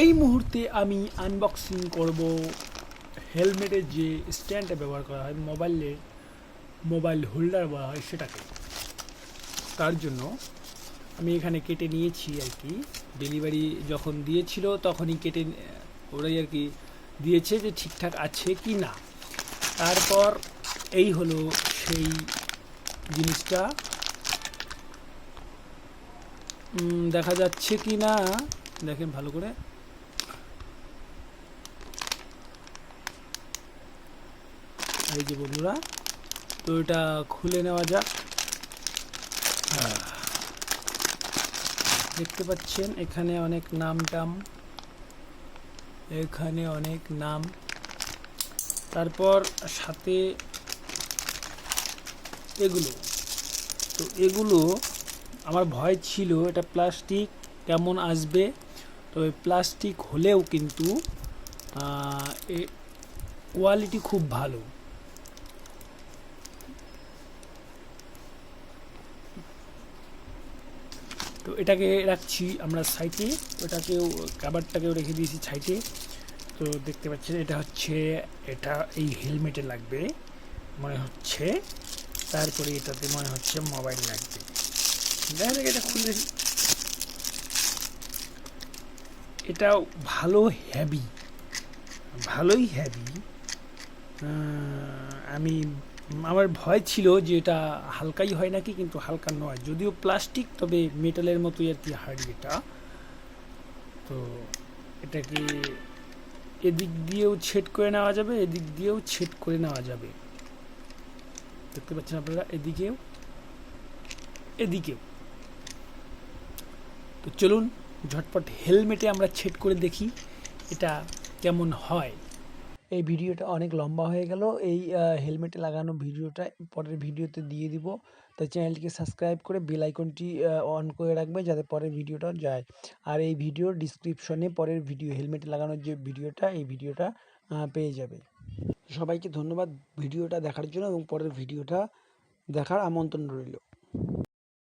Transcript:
এই মুহূর্তে আমি আনবক্সিং করব হেলমেটের যে স্ট্যান্ডটা ব্যবহার করা হয় মোবাইলের মোবাইল হোল্ডার বলা হয় সেটাকে। তার জন্য আমি এখানে কেটে নিয়েছি আর কি। ডেলিভারি যখন দিয়েছিল তখনই কেটে ওরাই আর কি দিয়েছে যে ঠিকঠাক আছে কি না। তারপর এই হলো সেই জিনিসটা। দেখা যাচ্ছে কি না? দেখেন ভালো করে। এই যে বন্ধুরা, তো এটা খুলে নেওয়া যাক। দেখতে পাচ্ছেন, এখানে অনেক নাম টাম এখানে অনেক নাম। তারপর সাথে এগুলো। তো এগুলো, আমার ভয় ছিল, এটা প্লাস্টিক কেমন আসবে? তো প্লাস্টিক হলেও কিন্তু কোয়ালিটি খুব ভালো। তো এটাকে রাখছি আমরা সাইটে ওটাকেও, কাবারটাকেও রেখে দিয়েছি সাইটে তো দেখতে পাচ্ছেন, এটা হচ্ছে, এটা এই হেলমেটে লাগবে, মনে হচ্ছে। তারপরে এটাতে মনে হচ্ছে মোবাইল লাগবে। দেখা যাক এটা খুলে দেখি। এটা ভালো হ্যাভি ভালোই হ্যাভি আমি আমার ভয় ছিল যে এটা হালকাই হয় নাকি, কিন্তু হালকা নয়। যদিও প্লাস্টিক, তবে মেটালের মতোই আর কি হার্ড এটা। তো এটাকে এদিক দিয়েও ছেট করে নেওয়া যাবে, এদিক দিয়েও ছেট করে নেওয়া যাবে। দেখতে পাচ্ছেন আপনারা? এদিকেও এদিকেও। তো চলুন, ঝটপট হেলমেটে আমরা ছেট করে দেখি এটা কেমন হয়। এই ভিডিওটা অনেক লম্বা হয়ে গেল। এই হেলমেটে লাগানো ভিডিওটা পরের ভিডিওতে দিয়ে দিব। তাই চ্যানেলটিকে সাবস্ক্রাইব করে বেল আইকনটি অন করে রাখবে যাতে পরের ভিডিওটা যায়। আর এই ভিডিওর ডিসক্রিপশনে পরের ভিডিও হেলমেটে লাগানোর যে ভিডিওটা, এই ভিডিওটা পেয়ে যাবে। সবাইকে ধন্যবাদ ভিডিওটা দেখার জন্য এবং পরের ভিডিওটা দেখার আমন্ত্রণ রইল।